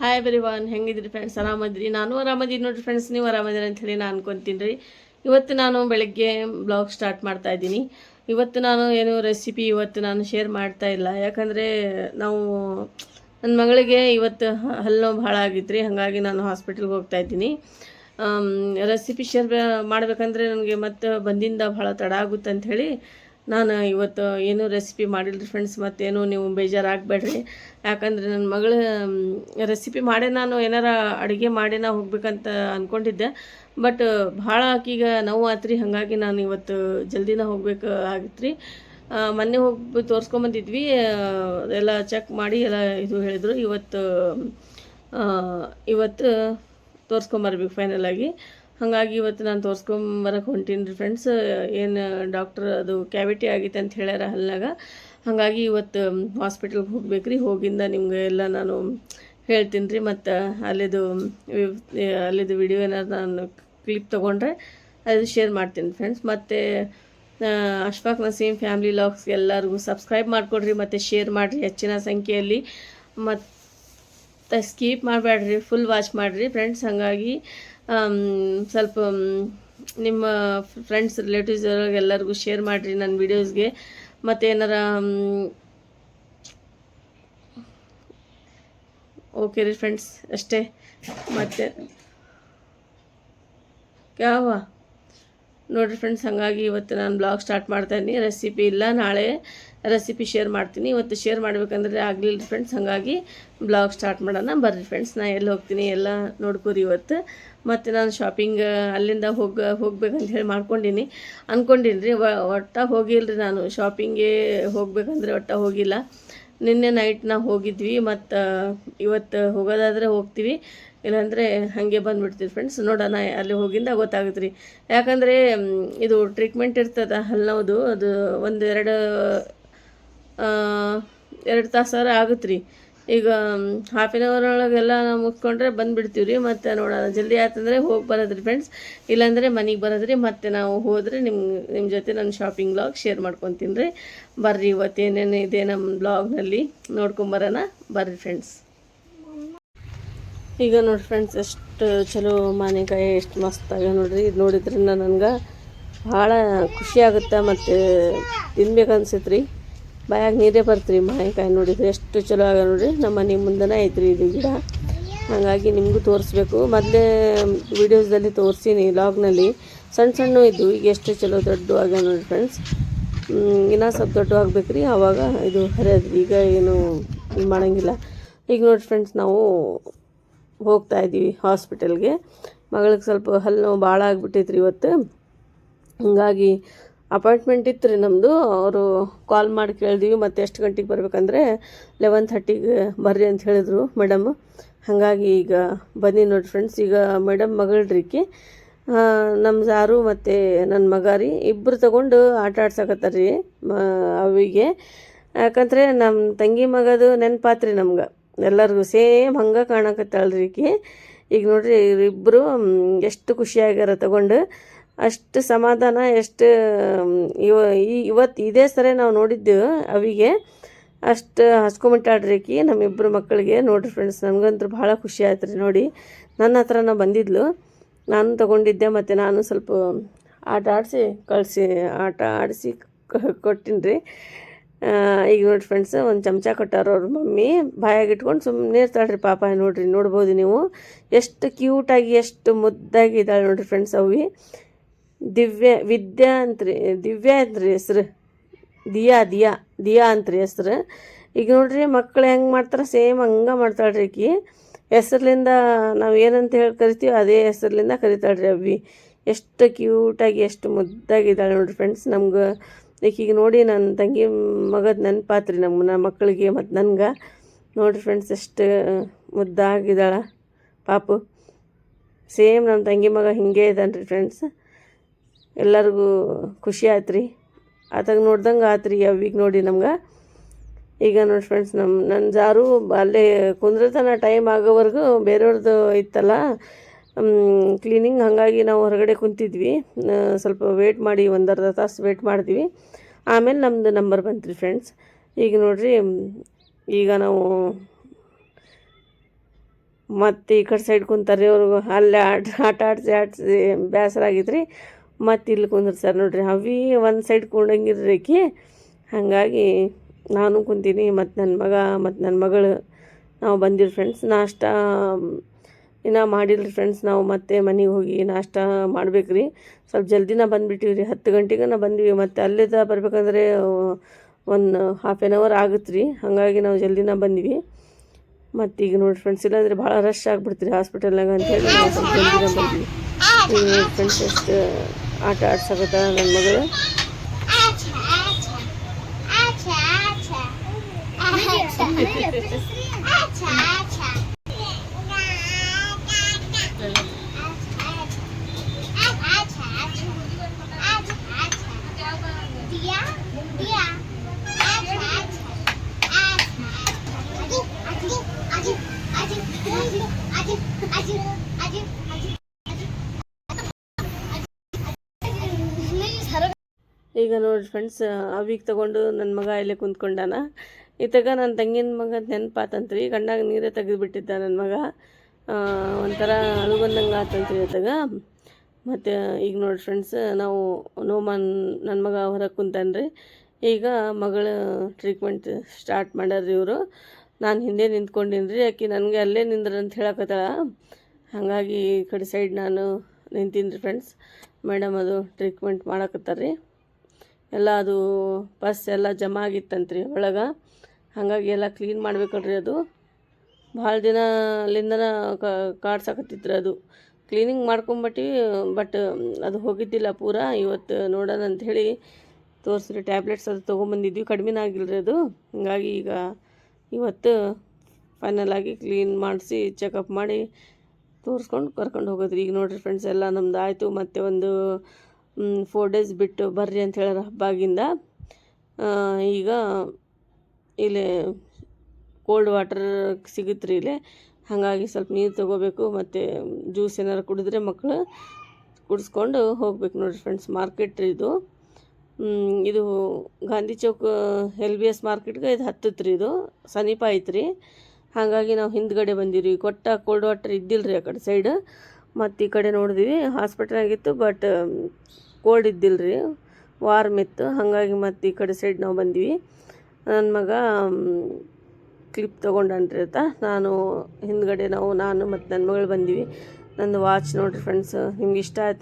Hi ಬರಿ von ಹೆಂಗಿದ್ರಿ friends ಆರಾಮದ್ರಿ? ನಾನು ಆರಾಮದಿರಿ ನೋಡ್ರಿ ಫ್ರೆಂಡ್ಸ್ ನೀವು ಆರಾಮದಿರಿ ಅಂತ ಹೇಳಿ ನಾನು ಅನ್ಕೊತೀನಿ ರೀ. ಇವತ್ತು ನಾನು ಬೆಳಗ್ಗೆ ಬ್ಲಾಗ್ ಸ್ಟಾರ್ಟ್ ಮಾಡ್ತಾ ಇದ್ದೀನಿ. ಇವತ್ತು ನಾನು ಏನು ರೆಸಿಪಿ ಇವತ್ತು ನಾನು ಶೇರ್ ಮಾಡ್ತಾ ಇಲ್ಲ. ಯಾಕಂದರೆ ನಾವು ನನ್ನ ಮಗಳಿಗೆ ಇವತ್ತು ಹಲ್ಲು ಭಾಳ ಆಗಿತ್ತು ಹಾಗಾಗಿ ನಾನು ಹಾಸ್ಪಿಟಲ್ಗೆ ಹೋಗ್ತಾ ಇದ್ದೀನಿ. ರೆಸಿಪಿ ಶೇರ್ ಮಾಡಬೇಕಂದ್ರೆ ನನಗೆ ಮತ್ತೆ ಬಂದಿಂದ ಭಾಳ ತಡ ಆಗುತ್ತೆ ಹೇಳಿ ನಾನು ಇವತ್ತು ಏನು ರೆಸಿಪಿ ಮಾಡಿಲ್ಲ ಫ್ರೆಂಡ್ಸ್ ಮತ್ತೇನು ನೀವು ಬೇಜಾರಾಗಬೇಡ್ರಿ. ಯಾಕಂದರೆ ನನ್ನ ಮಗಳ ರೆಸಿಪಿ ಮಾಡೇ ನಾನು ಏನಾರ ಅಡುಗೆ ಮಾಡೇ ನಾ ಹೋಗ್ಬೇಕಂತ ಅಂದ್ಕೊಂಡಿದ್ದೆ ಬಟ್ ಭಾಳ ಆಕೀಗ ನೋವು ಆತ್ರಿ, ಹಾಗಾಗಿ ನಾನು ಇವತ್ತು ಜಲ್ದಿನ ಹೋಗ್ಬೇಕು ಆಗಿತ್ತು ರೀ ಮೊನ್ನೆ ಹೋಗಿ ತೋರಿಸ್ಕೊಂಬಂದಿದ್ವಿ ಎಲ್ಲ ಚೆಕ್ ಮಾಡಿ ಎಲ್ಲ ಇದು ಹೇಳಿದರು. ಇವತ್ತು ಇವತ್ತು ತೋರಿಸ್ಕೊಂಬರ್ಬೇಕು ಫೈನಲ್ ಆಗಿ. ಹಾಗಾಗಿ ಇವತ್ತು ನಾನು ತೋರಿಸ್ಕೊಂಬರಕ್ಕೆ ಹೊಂಟೀನಿ ರೀ ಫ್ರೆಂಡ್ಸ್ ಏನು ಡಾಕ್ಟ್ರ್ ಅದು ಕ್ಯಾವಿಟಿ ಆಗೈತೆ ಅಂತ ಹೇಳ್ಯಾರ ಹಲ್ಲಾಗ ಹಾಗಾಗಿ ಇವತ್ತು ಹಾಸ್ಪಿಟಲ್ಗೆ ಹೋಗ್ಬೇಕು ರೀ ಹೋಗಿಂದ ನಿಮ್ಗೆ ಎಲ್ಲ ನಾನು ಹೇಳ್ತೀನಿ ರೀ. ಮತ್ತು ಅಲ್ಲಿದು ಅಲ್ಲಿದು ವಿಡಿಯೋ ಏನಾದ್ರು ನಾನು ಕ್ಲಿಪ್ ತೊಗೊಂಡ್ರೆ ಅದು ಶೇರ್ ಮಾಡ್ತೀನಿ ಫ್ರೆಂಡ್ಸ್ ಮತ್ತು ಅಶ್ಫಾಕ್ ನಸೀಮ್ ಫ್ಯಾಮಿಲಿ ಲಾಗ್ಸ್ ಎಲ್ಲರಿಗೂ ಸಬ್ಸ್ಕ್ರೈಬ್ ಮಾಡಿಕೊಡ್ರಿ. ಮತ್ತು ಶೇರ್ ಮಾಡಿರಿ ಹೆಚ್ಚಿನ ಸಂಖ್ಯೆಯಲ್ಲಿ. ಮತ್ತು ಸ್ಕೀಪ್ ಮಾಡಬೇಡ್ರಿ ಫುಲ್ ವಾಚ್ ಮಾಡಿರಿ ಫ್ರೆಂಡ್ಸ್ ಹಾಗಾಗಿ ಸ್ವಲ್ಪ ನಿಮ್ಮ ಫ್ರೆಂಡ್ಸ್ ರಿಲೇಟಿವ್ಸ್ ಎಲ್ಲರಿಗೂ ಶೇರ್ ಮಾಡಿರಿ ನನ್ನ ವೀಡಿಯೋಸ್ಗೆ ಮತ್ತು ಏನಾರ ಓಕೆ ರೀ ಫ್ರೆಂಡ್ಸ್ ಅಷ್ಟೇ. ಮತ್ತೆ, ಯಾವ? ನೋಡಿರಿ ಫ್ರೆಂಡ್ಸ್ ಹಾಗಾಗಿ ಇವತ್ತು ನಾನು ಬ್ಲಾಗ್ ಸ್ಟಾರ್ಟ್ ಮಾಡ್ತಾ ಇದ್ದೀನಿ. ರೆಸಿಪಿ ಇಲ್ಲ, ನಾಳೆ ರೆಸಿಪಿ ಶೇರ್ ಮಾಡ್ತೀನಿ. ಇವತ್ತು ಶೇರ್ ಮಾಡಬೇಕಂದ್ರೆ ಆಗಲಿಲ್ಲ ಫ್ರೆಂಡ್ಸ್ ಹಾಗಾಗಿ ಬ್ಲಾಗ್ ಸ್ಟಾರ್ಟ್ ಮಾಡೋಣ. ಬರ್ರಿ ಫ್ರೆಂಡ್ಸ್ ನಾ ಎಲ್ಲಿ ಹೋಗ್ತೀನಿ, ಎಲ್ಲ ನೋಡ್ಕೊರಿ ಇವತ್ತು. ಮತ್ತು ನಾನು ಶಾಪಿಂಗ್ ಅಲ್ಲಿಂದ ಹೋಗ, ಹೋಗ್ಬೇಕಂತ ಹೇಳಿ ಮಾಡ್ಕೊಂಡೀನಿ. ಅಂದ್ಕೊಂಡಿನಿ ರೀ ಒಟ್ಟ ಹೋಗಿಲ್ಲ ರೀ ನಾನು ಶಾಪಿಂಗೇ ಹೋಗ್ಬೇಕಂದ್ರೆ ಒಟ್ಟ ಹೋಗಿಲ್ಲ. ನಿನ್ನೆ ನೈಟ್ ನಾವು ಹೋಗಿದ್ವಿ, ಮತ್ತು ಇವತ್ತು ಹೋಗೋದಾದರೆ ಹೋಗ್ತೀವಿ. ಇಲ್ಲಾಂದರೆ ಹಾಗೆ ಬಂದುಬಿಡ್ತೀವಿ ಫ್ರೆಂಡ್ಸ್ ನೋಡೋಣ, ಅಲ್ಲಿ ಹೋಗಿಂದ ಗೊತ್ತಾಗುತ್ತೆ ರೀ ಯಾಕಂದರೆ ಇದು ಟ್ರೀಟ್ಮೆಂಟ್ ಇರ್ತದ ಹಲ್ಲೋದು ಅದು ಒಂದು ಎರಡು ಎರಡು ತಾಸಾರ ಆಗುತ್ತೆ ರೀ ಈಗ ಹಾಫ್ ಆನ್ ಅವರ್ ಒಳಗೆಲ್ಲ ನಾವು ಮುಗಿಸ್ಕೊಂಡ್ರೆ ಬಂದುಬಿಡ್ತೀವಿ ರೀ ಮತ್ತು ನೋಡೋಣ, ಜಲ್ದಿ ಆಯ್ತಂದ್ರೆ ಹೋಗಿ ಬರೋದ್ರಿ ಫ್ರೆಂಡ್ಸ್ ಇಲ್ಲಾಂದರೆ ಮನೆಗೆ ಬರೋದ್ರಿ. ಮತ್ತೆ ನಾವು ಹೋದರೆ ನಿಮ್ಮ ನಿಮ್ಮ ಜೊತೆ ನನ್ನ ಶಾಪಿಂಗ್ ಬ್ಲಾಗ್ ಶೇರ್ ಮಾಡ್ಕೊತೀನಿ. ರೀ ಬರ್ರಿ ಇವತ್ತು ಏನೇನು ಇದೆ ನಮ್ಮ ಬ್ಲಾಗ್ನಲ್ಲಿ ನೋಡ್ಕೊಂಬರೋಣ ಬರ್ರಿ ಫ್ರೆಂಡ್ಸ್ ಈಗ ನೋಡಿ ಫ್ರೆಂಡ್ಸ್ ಎಷ್ಟು ಚಲೋ ಮಾವಿನಕಾಯಿ, ಎಷ್ಟು ಮಸ್ತ್ ಆಗ್ಯಾವ ನೋಡ್ರಿ. ಇದು ನೋಡಿದ್ರಿಂದ ನನಗೆ ಭಾಳ ಖುಷಿ ಆಗುತ್ತೆ ಮತ್ತು ತಿನ್ಬೇಕು ರೀ ಬಾಯಾಗ ನೀರೇ ಬರ್ತ್ರಿ ಮಾವಿನಕಾಯಿ ನೋಡಿದ್ರೆ ಎಷ್ಟು ಚಲೋ ಆಗ ನೋಡಿರಿ. ನಮ್ಮ ಮನೆ ಮುಂದೆನೇ ಐತ್ರಿ ಇದು ಗಿಡ. ಹಾಗಾಗಿ ನಿಮಗೂ ತೋರಿಸ್ಬೇಕು. ಮೊದಲೇ ವೀಡಿಯೋಸ್ದಲ್ಲಿ ತೋರಿಸೀನಿ ಲಾಗ್ನಲ್ಲಿ. ಸಣ್ಣ ಸಣ್ಣ ಇದ್ದು ಈಗ ಎಷ್ಟು ಚಲೋ ದೊಡ್ಡ ಆಗ್ಯಾವ ನೋಡ್ರಿ ಫ್ರೆಂಡ್ಸ್. ಇನ್ನೂ ಸ್ವಲ್ಪ ದೊಡ್ಡ ಆಗ್ಬೇಕು ರೀ ಆವಾಗ ಇದು ಹರಿಯೋದು. ಈಗ ಏನು ಇದು ಮಾಡೋಂಗಿಲ್ಲ. ಈಗ ನೋಡಿ ಫ್ರೆಂಡ್ಸ್, ನಾವು ಹೋಗ್ತಾ ಇದ್ದೀವಿ ಹಾಸ್ಪಿಟಲ್ಗೆ. ಮಗಳಿಗೆ ಸ್ವಲ್ಪ ಹಲ್ಲು ನೋವು ಭಾಳ ಆಗಿಬಿಟ್ಟೈತ್ರಿ ಇವತ್ತು. ಹಂಗಾಗಿ ಅಪಾಯಿಂಟ್ಮೆಂಟ್ ಇತ್ತು ರೀ ನಮ್ಮದು ಅವರು ಕಾಲ್ ಮಾಡಿ ಕೇಳಿದ್ವಿ. ಮತ್ತು ಎಷ್ಟು ಗಂಟೆಗೆ ಬರಬೇಕಂದ್ರೆ ಲೆವೆನ್ ಥರ್ಟಿಗೆ ಬರ್ರಿ ಅಂತ ಹೇಳಿದರು ಮೇಡಮ್ ಹಾಗಾಗಿ ಈಗ ಬನ್ನಿ ನೋಡಿ ಫ್ರೆಂಡ್ಸ್ ಈಗ ಮೇಡಮ್ ಮಗಳ್ರಿಕಿ ನಮ್ಮ ಸಾರು ಮತ್ತು ನನ್ನ ಮಗ ರೀ. ಇಬ್ಬರು ತಗೊಂಡು ಆಟ ಆಡ್ಸಕತ್ತಾರ ರೀ ಅವಿಗೆ. ಯಾಕಂದರೆ ನಮ್ಮ ತಂಗಿ ಮಗದು ನೆನಪಾತ್ರಿ ನಮ್ಗೆ. ಎಲ್ಲರಿಗೂ ಸೇಮ್ ಹಂಗೆ ಕಾಣಕತ್ತಾಳ್ರಿ ಈಕಿ. ಈಗ ನೋಡಿರಿ ಇವರಿಬ್ಬರು ಎಷ್ಟು ಖುಷಿಯಾಗ್ಯಾರ ತಗೊಂಡು. ಅಷ್ಟು ಸಮಾಧಾನ, ಎಷ್ಟು ಇವ ಇವತ್ತು ಇದೇ ಸರಿ ನಾವು ನೋಡಿದ್ದೆವು ಅವಿಗೆ. ಅಷ್ಟು ಹಸ್ಕೊಂಬಿಟ್ಟಾಡ್ರಿಕಿ ನಮ್ಮಿಬ್ಬರು ಮಕ್ಕಳಿಗೆ. ನೋಡಿರಿ ಫ್ರೆಂಡ್ಸ್ ನನಗಂತೂ ಭಾಳ ಖುಷಿ ಆಯ್ತು ರೀ ನೋಡಿ. ನನ್ನ ಹತ್ರನ ಬಂದಿದ್ಲು. ನಾನು ತಗೊಂಡಿದ್ದೆ ಮತ್ತು ನಾನು ಸ್ವಲ್ಪ ಆಟ ಆಡಿಸಿ, ಕಳಿಸಿ, ಆಟ ಆಡಿಸಿ ಕೊಟ್ಟಿನಿ ರೀ ಈಗ ನೋಡಿ ಫ್ರೆಂಡ್ಸ್ ಒಂದು ಚಮಚ ಕೊಟ್ಟಾರ ಅವ್ರ ಮಮ್ಮಿ. ಬಾಯಾಗಿಟ್ಕೊಂಡು ಸುಮ್ಮನೆ ಇರ್ತಾಳ್ರಿ ಪಾಪ, ನೋಡಿರಿ, ನೋಡ್ಬೋದು ನೀವು. ಎಷ್ಟು ಕ್ಯೂಟಾಗಿ ಎಷ್ಟು ಮುದ್ದಾಗಿ ಇದ್ದಾಳೆ ನೋಡಿರಿ ಫ್ರೆಂಡ್ಸ್ ಅವಿ. ದಿವ್ಯ ವಿದ್ಯಾ ಅಂತ್ರಿ ದಿವ್ಯಾ ಅಂತ್ರಿ ಹೆಸ್ರು. ದಿಯಾ ದಿಯಾ ದಿಯಾ ಅಂತ್ರಿ ಹೆಸ್ರು. ಈಗ ನೋಡ್ರಿ ಮಕ್ಳು ಹೆಂಗೆ ಮಾಡ್ತಾರೆ? ಸೇಮ್ ಹಂಗೆ ಮಾಡ್ತಾಳ್ರಿ ಈಕಿ. ಹೆಸ್ರಲಿಂದ ನಾವು ಏನಂತ ಹೇಳಿ ಕರಿತೀವಿ, ಅದೇ ಹೆಸ್ರಲಿಂದ ರೀ ಅವಿ ಎಷ್ಟು ಕ್ಯೂಟಾಗಿ, ಎಷ್ಟು ಮುದ್ದಾಗಿದ್ದಾಳೆ ನೋಡ್ರಿ ಫ್ರೆಂಡ್ಸ್ ನಮ್ಗೆ ಈಕಿಗೆ ನೋಡಿ ನನ್ನ ತಂಗಿ ಮಗದ ನೆನಪಾತ್ರಿ ನಮ್ಮ ನಮ್ಮ ಮಕ್ಕಳಿಗೆ ಮತ್ತು ನನ್ಗೆ. ನೋಡ್ರಿ ಫ್ರೆಂಡ್ಸ್ ಎಷ್ಟು ಮುದ್ದಾಗಿದ್ದಾಳೆ. ಪಾಪು. ಸೇಮ್ ನಮ್ಮ ತಂಗಿ ಮಗ ಹಿಂಗೆ ಇದ್ದಾನೆ ರೀ ಫ್ರೆಂಡ್ಸ್ ಎಲ್ಲರಿಗೂ ಖುಷಿ ಆಯ್ತು ರೀ ಆತಾಗ ನೋಡ್ದಂಗೆ ಆತು ರೀ ಅವಿಗೆ ನೋಡಿ ನಮ್ಗೆ. ಈಗ ನೋಡಿ ಫ್ರೆಂಡ್ಸ್ ನಮ್ಮ ನನ್ನ ಜಾರು ಅಲ್ಲೇ ಕುಂದ್ರತನ ಟೈಮ್ ಆಗೋವರೆಗೂ ಬೇರೆಯವ್ರದ್ದು ಇತ್ತಲ್ಲ. ಕ್ಲೀನಿಂಗ್ ಹಾಗಾಗಿ ನಾವು ಹೊರಗಡೆ ಕುಂತಿದ್ವಿ. ಸ್ವಲ್ಪ ವೇಟ್ ಮಾಡಿ ಒಂದು ಅರ್ಧ ತಾಸು ವೇಟ್ ಮಾಡಿದ್ವಿ. ಆಮೇಲೆ ನಮ್ಮದು ನಂಬರ್ ಬಂತು ರೀ ಫ್ರೆಂಡ್ಸ್ ಈಗ ನೋಡಿರಿ, ಈಗ ನಾವು ಮತ್ತು ಈ ಕಡೆ ಸೈಡ್ ಕುಂತಾರೆ ಅವ್ರಿಗೂ ಅಲ್ಲೇ ಆಟ ಆಟ ಆಡ್ಸಿ ಆಡ್ಸಿ ಬೇಸರ ಆಗೈತ್ರಿ ಮತ್ತು ಇಲ್ಲಿ ಕುಂದಿರ್ತಾರೆ ನೋಡ್ರಿ, ಅವಿ ಒಂದು ಸೈಡ್ ಕುಂಡಂಗಿರ್ರಿ ಆಕಿ ಹಾಗಾಗಿ ನಾನು ಕುಂತೀನಿ, ಮತ್ತು ನನ್ನ ಮಗ, ಮತ್ತು ನನ್ನ ಮಗಳು. ನಾವು ಬಂದಿರಿ ಫ್ರೆಂಡ್ಸ್ ನಾಷ್ಟ ಇನ್ನು ಮಾಡಿಲ್ಲ ಫ್ರೆಂಡ್ಸ್ ನಾವು ಮತ್ತೆ ಮನೆಗೆ ಹೋಗಿ ನಾಷ್ಟ ಮಾಡ್ಬೇಕು ರೀ ಸ್ವಲ್ಪ ಜಲ್ದಿನ ಬಂದುಬಿಟ್ಟಿವಿ ರೀ ಹತ್ತು ಗಂಟೆಗೆ ಬಂದ್ವಿ. ಮತ್ತು ಅಲ್ಲಿಂದ ಬರ್ಬೇಕಂದ್ರೆ ಒಂದು ಹಾಫ್ ಆ್ಯನ್ ಅವರ್ ಆಗುತ್ತೆ ರೀ ಹಾಗಾಗಿ ನಾವು ಜಲ್ದಿನ ಬಂದ್ವಿ. ಮತ್ತು ಈಗ ನೋಡಿ ಫ್ರೆಂಡ್ಸ್ ಇಲ್ಲಾಂದರೆ ಭಾಳ ರಶ್ ಆಗಿಬಿಡ್ತೀರಿ ಹಾಸ್ಪಿಟಲ್ನಾಗ ಈಗ ನೋಡಿ ಫ್ರೆಂಡ್ಸ್ ಎಷ್ಟು ಆಟ ಆಡ್ಸಕತ್ತ ನನ್ನ ಮಗಳು ಈಗ ನೋಡಿ ಫ್ರೆಂಡ್ಸ್ ಅವಿಗೆ ತಗೊಂಡು ನನ್ನ ಮಗ ಇಲ್ಲೇ ಕುಂತ್ಕೊಂಡಾನ. ಇತ್ತಾಗ ನನ್ನ ತಂಗಿನ ಮಗ ನೆನಪಾತಂತ್ರಿ, ಗಂಡಾಗ ನೀರೇ ತೆಗೆದುಬಿಟ್ಟಿದ್ದ ನನ್ನ ಮಗ. ಒಂಥರ ಅಳುಗಂದಂಗೆ ಆತಂತ್ರಿ ಇತ್ತಾಗ. ಮತ್ತು ಈಗ ನೋಡಿ ಫ್ರೆಂಡ್ಸ್ ನಾವು ನೋಮನ್ ನನ್ನ ಮಗ ಹೊರಗೆ ಕುಂತಾನ್ರಿ. ಈಗ ಮಗಳ ಟ್ರೀಟ್ಮೆಂಟ್ ಸ್ಟಾರ್ಟ್ ಮಾಡ್ಯಾರ್ರಿ ಇವರು. ನಾನು ಹಿಂದೆ ನಿಂತ್ಕೊಂಡಿನಿ ರೀ ಆಕೆ ನನಗೆ ಅಲ್ಲೇ ನಿಂದ್ರ ಅಂತ ಹೇಳಕತ್ತಾಳ. ಹಾಗಾಗಿ ಈ ಕಡೆ ಸೈಡ್ ನಾನು ನಿಂತೀನಿ ರೀ ಫ್ರೆಂಡ್ಸ್ ಮೇಡಮ್ ಅದು ಟ್ರೀಟ್ಮೆಂಟ್ ಮಾಡಕತ್ತಾರ ರೀ ಎಲ್ಲ ಅದು ಪಸ್ ಎಲ್ಲ ಜಮಾ ಆಗಿತ್ತಂತ್ರಿ ಒಳಗೆ. ಹಾಗಾಗಿ ಎಲ್ಲ ಕ್ಲೀನ್ ಮಾಡ್ಬೇಕಲ್ರಿ ಅದು. ಭಾಳ ದಿನ ಅಲ್ಲಿಂದನ ಕಾಡ್ಸಾಕತ್ತಿತ್ರಿ ಅದು. ಕ್ಲೀನಿಂಗ್ ಮಾಡ್ಕೊಂಬಟ್ಟಿ ಬಟ್ ಅದು ಹೋಗಿದ್ದಿಲ್ಲ ಪೂರ. ಇವತ್ತು ನೋಡೋಣ ಅಂಥೇಳಿ ತೋರಿಸ್ರಿ ಟ್ಯಾಬ್ಲೆಟ್ಸ್ ಅದು ತೊಗೊಂಬಂದಿದ್ವಿ. ಕಡಿಮೆನೇ ಆಗಿಲ್ಲರಿ ಅದು. ಹೀಗಾಗಿ ಈಗ ಇವತ್ತು ಫೈನಲ್ ಆಗಿ ಕ್ಲೀನ್ ಮಾಡಿಸಿ ಚೆಕಪ್ ಮಾಡಿ ತೋರಿಸ್ಕೊಂಡು ಕರ್ಕೊಂಡು ಹೋಗೋದ್ರಿ. ಈಗ ನೋಡಿರಿ ಫ್ರೆಂಡ್ಸ್ ಎಲ್ಲ ನಮ್ದು ಆಯಿತು. ಮತ್ತು ಒಂದು ಫೋರ್ ಡೇಸ್ ಬಿಟ್ಟು ಬರ್ರಿ ಅಂತ ಹೇಳ್ಯಾರ ಹಬ್ಬಾಗಿಂದ. ಈಗ ಇಲ್ಲಿ ಕೋಲ್ಡ್ ವಾಟರ್ ಸಿಗುತ್ತೆ ರೀ ಇಲ್ಲಿ. ಹಾಗಾಗಿ ಸ್ವಲ್ಪ ನೀರು ತಗೋಬೇಕು ಮತ್ತು ಜ್ಯೂಸ್ ಏನಾರು ಕುಡಿದ್ರೆ ಮಕ್ಕಳು ಕುಡಿಸ್ಕೊಂಡು ಹೋಗ್ಬೇಕು ನೋಡಿರಿ ಫ್ರೆಂಡ್ಸ್ ಮಾರ್ಕೆಟ್ ಇದು. ಇದು Gandhi Chowk L B S ಮಾರ್ಕೆಟ್ಗೆ ಇದು ಹತ್ತತ್ತು ರೀ ಇದು, ಸಮೀಪ ಐತೆ ರೀ ಹಾಗಾಗಿ ನಾವು ಹಿಂದ್ಗಡೆ ಬಂದಿರಿ ಕೊಟ್ಟ ಕೋಲ್ಡ್ ವಾಟರ್ ಇದ್ದಿಲ್ಲ ರೀ ಆ ಕಡೆ ಸೈಡ್ ಮತ್ತು ಈ ಕಡೆ ನೋಡಿದ್ವಿ ಹಾಸ್ಪಿಟ್ಲಾಗಿತ್ತು ಬಟ್ ಕೋಲ್ಡ್ ಇದ್ದಿಲ್ಲ ರೀ ವಾರ್ಮ್ ಇತ್ತು ಹಾಗಾಗಿ ಮತ್ತು ಈ ಕಡೆ ಸೈಡ್ ನಾವು ಬಂದ್ವಿ. ನನ್ನ ಮಗ ಕ್ಲಿಪ್ ತೊಗೊಂಡನ್ರಿ ಅಂತ ನಾನು ಹಿಂದ್ಗಡೆ ನಾವು, ನಾನು ಮತ್ತು ನನ್ನ ಮಗಳು ಬಂದ್ವಿ. ನಂದು ವಾಚ್ ನೋಡಿರಿ ಫ್ರೆಂಡ್ಸ್ ನಿಮ್ಗೆ ಇಷ್ಟ ಆಯ್ತು?